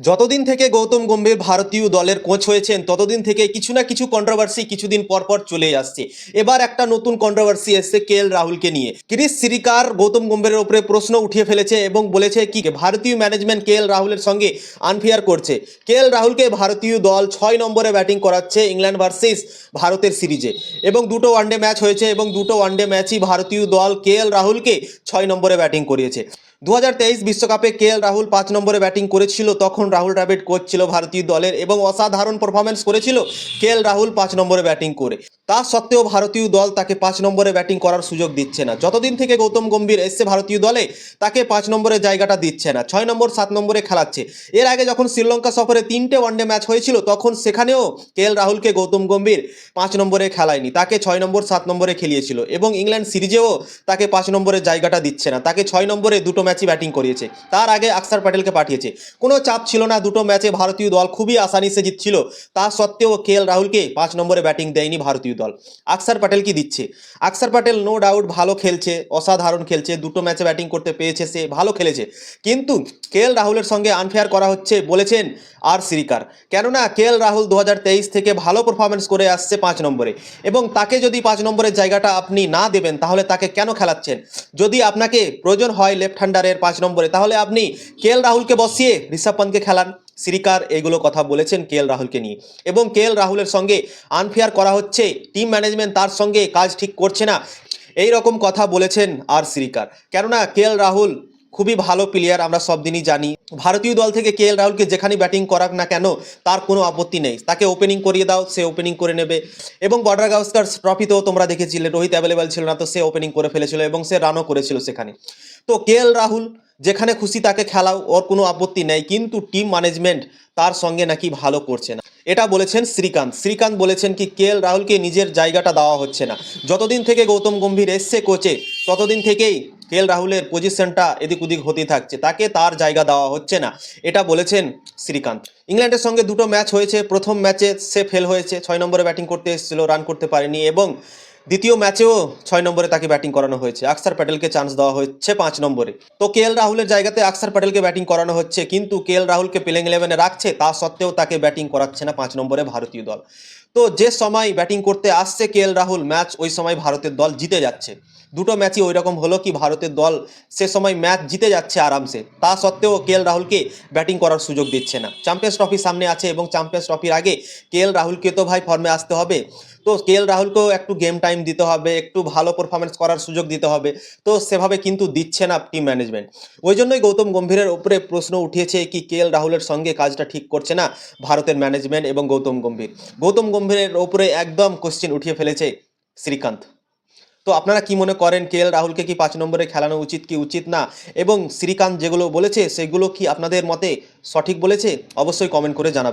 যতদিন থেকে গৌতম গম্ভীর ভারতীয় দলের কোচ হয়েছেন, ততদিন থেকে কিছু না কিছু কন্ট্রোভার্সি কিছুদিন পর পর চলে আসছে। এবার একটা নতুন কন্ট্রোভার্সি এসছে কে এল রাহুলকে নিয়ে। ক্রিস সিরিকার গৌতম গম্ভীরের উপরে প্রশ্ন উঠিয়ে ফেলেছে এবং বলেছে কি, ভারতীয় ম্যানেজমেন্ট কে এল রাহুলের সঙ্গে আনফেয়ার করছে। কে এল রাহুলকে ভারতীয় দল ছয় নম্বরে ব্যাটিং করাচ্ছে ইংল্যান্ড ভার্সেস ভারতের সিরিজে। এবং দুটো ওয়ানডে ম্যাচ হয়েছে এবং দুটো ওয়ানডে ম্যাচই ভারতীয় দল কে এল রাহুলকে ছয় নম্বরে ব্যাটিং করিয়েছে। দু বিশ্বকাপে কে রাহুল পাঁচ নম্বরে ব্যাটিং করেছিল, তখন রাহুল দ্রাবিড় কোচ ছিল ভারতীয় দলের এবং অসাধারণ পারফরমেন্স করেছিল কে রাহুল পাঁচ নম্বরে ব্যাটিং করে। তা সত্ত্বেও ভারতীয় দল তাকে পাঁচ নম্বরে ব্যাটিং করার সুযোগ দিচ্ছে না। যতদিন থেকে গৌতম গম্ভীর এসছে ভারতীয় দলে, তাকে পাঁচ নম্বরের জায়গাটা দিচ্ছে না। ছয় নম্বর, সাত নম্বরে খেলাচ্ছে। এর আগে যখন শ্রীলঙ্কা সফরে তিনটে ওয়ানডে ম্যাচ হয়েছিল, তখন সেখানেও কে এল রাহুলকে গৌতম গম্ভীর পাঁচ নম্বরে খেলায়নি। তাকে ছয় নম্বর, সাত নম্বরে খেলিয়েছিল এবং ইংল্যান্ড সিরিজেও তাকে পাঁচ নম্বরের জায়গাটা দিচ্ছে না। তাকে ছয় নম্বরে দুটো ম্যাচই ব্যাটিং করিয়েছে। তার আগে আকসার প্যাটেলকে পাঠিয়েছে। কোনো চাপ ছিল না, দুটো ম্যাচে ভারতীয় দল খুবই আসানিসে জিতছিল। তা সত্ত্বেও কে এল রাহুলকে পাঁচ নম্বরে ব্যাটিং দেয়নি ভারতীয় দল। আকসার প্যাটেল কি দিচ্ছে? আকসার প্যাটেল নো ডাউট ভালো খেলছে, অসাধারণ খেলছে, দুটো ম্যাচে ব্যাটিং করতে পেয়েছে সে, ভালো খেলেছে। কিন্তু কে এল রাহুলের সঙ্গে আনফেয়ার করা হচ্ছে বলেছেন আর শ্রীকার। কেননা কে এল রাহুল দু হাজার তেইশ থেকে ভালো পারফরমেন্স করে আসছে পাঁচ নম্বরে। এবং তাকে যদি পাঁচ নম্বরের জায়গাটা আপনি না দেবেন, তাহলে তাকে কেন খেলাচ্ছেন? যদি আপনাকে প্রয়োজন হয় লেফট হ্যান্ডারের পাঁচ নম্বরে, তাহলে আপনি কে এল রাহুলকে বসিয়ে ঋষভ পন্তকে খেলান। শ্রীকার এগুলো কথা বলেছেন কে এল রাহুলকে নিয়ে। এবং কে রাহুলের সঙ্গে আনফেয়ার করা হচ্ছে, টিম ম্যানেজমেন্ট তার সঙ্গে কাজ ঠিক করছে না। এই রকম কথা বলেছেন আর শ্রীকার কেননা কে এল রাহুল খুবই ভালো প্লেয়ার আমরা সব দিনই জানি। ভারতীয় দল থেকে কে এল রাহুলকে যেখানে ব্যাটিং করাক না কেন, তার কোনো আপত্তি নেই। তাকে ওপেনিং করিয়ে দাও, সে ওপেনিং করে নেবে। এবং বর্ডার গাউস্কার ট্রফিতেও তোমরা দেখেছিলে, রোহিত অ্যাভেলেবেল ছিল না, তো সে ওপেনিং করে ফেলেছিল এবং সে রানও করেছিল সেখানে। তো কে এল রাহুল যেখানে খুশি তাকে খেলাও, ওর কোনো আপত্তি নেই, কিন্তু টিম ম্যানেজমেন্ট তার সঙ্গে নাকি ভালো করছে না। এটা বলেছেন শ্রীকান্ত। শ্রীকান্ত বলেছেন কি, কে রাহুলকে নিজের জায়গাটা দেওয়া হচ্ছে না। যতদিন থেকে গৌতম গম্ভীর এসছে কোচে ততদিন থেকেই কে এল রাহুলের পজিশনটা এদিক ওদিক হতে থাকছে। তাকে তার জায়গা দেওয়া হচ্ছে না। এটা বলেছেন শ্রীকান্ত। ইংল্যান্ডের সঙ্গে দুটো ম্যাচ হয়েছে। প্রথম ম্যাচে সে ফেল হয়েছে। ছয় নম্বরে ব্যাটিং করতে এসেছিল রান করতে পারেনি এবং দ্বিতীয় ম্যাচেও ছয় নম্বরে তাকে ব্যাটিং করানো হয়েছে। আকসার প্যাটেলকে চান্স দেওয়া হচ্ছে পাঁচ নম্বরে। তো কে এল রাহুলের জায়গাতে আকসার প্যাটেলকে ব্যাটিং করানো হচ্ছে, কিন্তু কে এল রাহুলকে প্লেইং ইলেভেনে রাখছে, তা সত্ত্বেও তাকে ব্যাটিং করাচ্ছে না পাঁচ নম্বরে ভারতীয় দল। তো যে সময় ব্যাটিং করতে আসছে কে এল রাহুল, ম্যাচ ওই সময় ভারতের দল জিতে যাচ্ছে। দুটো ম্যাচই ওই রকম হলো কি ভারতের দল সে সময় ম্যাচ জিতে যাচ্ছে আরামসে। তা সত্ত্বেও কে এল রাহুলকে ব্যাটিং করার সুযোগ দিচ্ছে না। চ্যাম্পিয়ন্স ট্রফি সামনে আছে এবং চ্যাম্পিয়ন্স ট্রফির আগে কে এল রাহুলকে তো ভাই ফর্মে আসতে হবে। তো কে এল রাহুলকেও একটু গেম টাইম দিতে হবে, একটু ভালো পারফরমেন্স করার সুযোগ দিতে হবে। তো সেভাবে কিন্তু দিচ্ছে না টিম ম্যানেজমেন্ট ওই জন্যই গৌতম গম্ভীরের উপরে প্রশ্ন উঠিয়েছে কি কে এল রাহুলের সঙ্গে কাজটা ঠিক করছে না ভারতের ম্যানেজমেন্ট এবং গৌতম গম্ভীর। গৌতম গম্ভীরের উপরে একদম কোশ্চেন উঠিয়ে ফেলেছে শ্রীকান্ত। তো আপনারা কি মনে করেন কে এল রাহুলকে কি পাঁচ নম্বরে খেলানো উচিত কি উচিত না? এবং শ্রীকান্ত যেগুলো বলেছে, সেগুলো কি আপনাদের মতে সঠিক বলেছে? অবশ্যই কমেন্ট করে জানাবেন।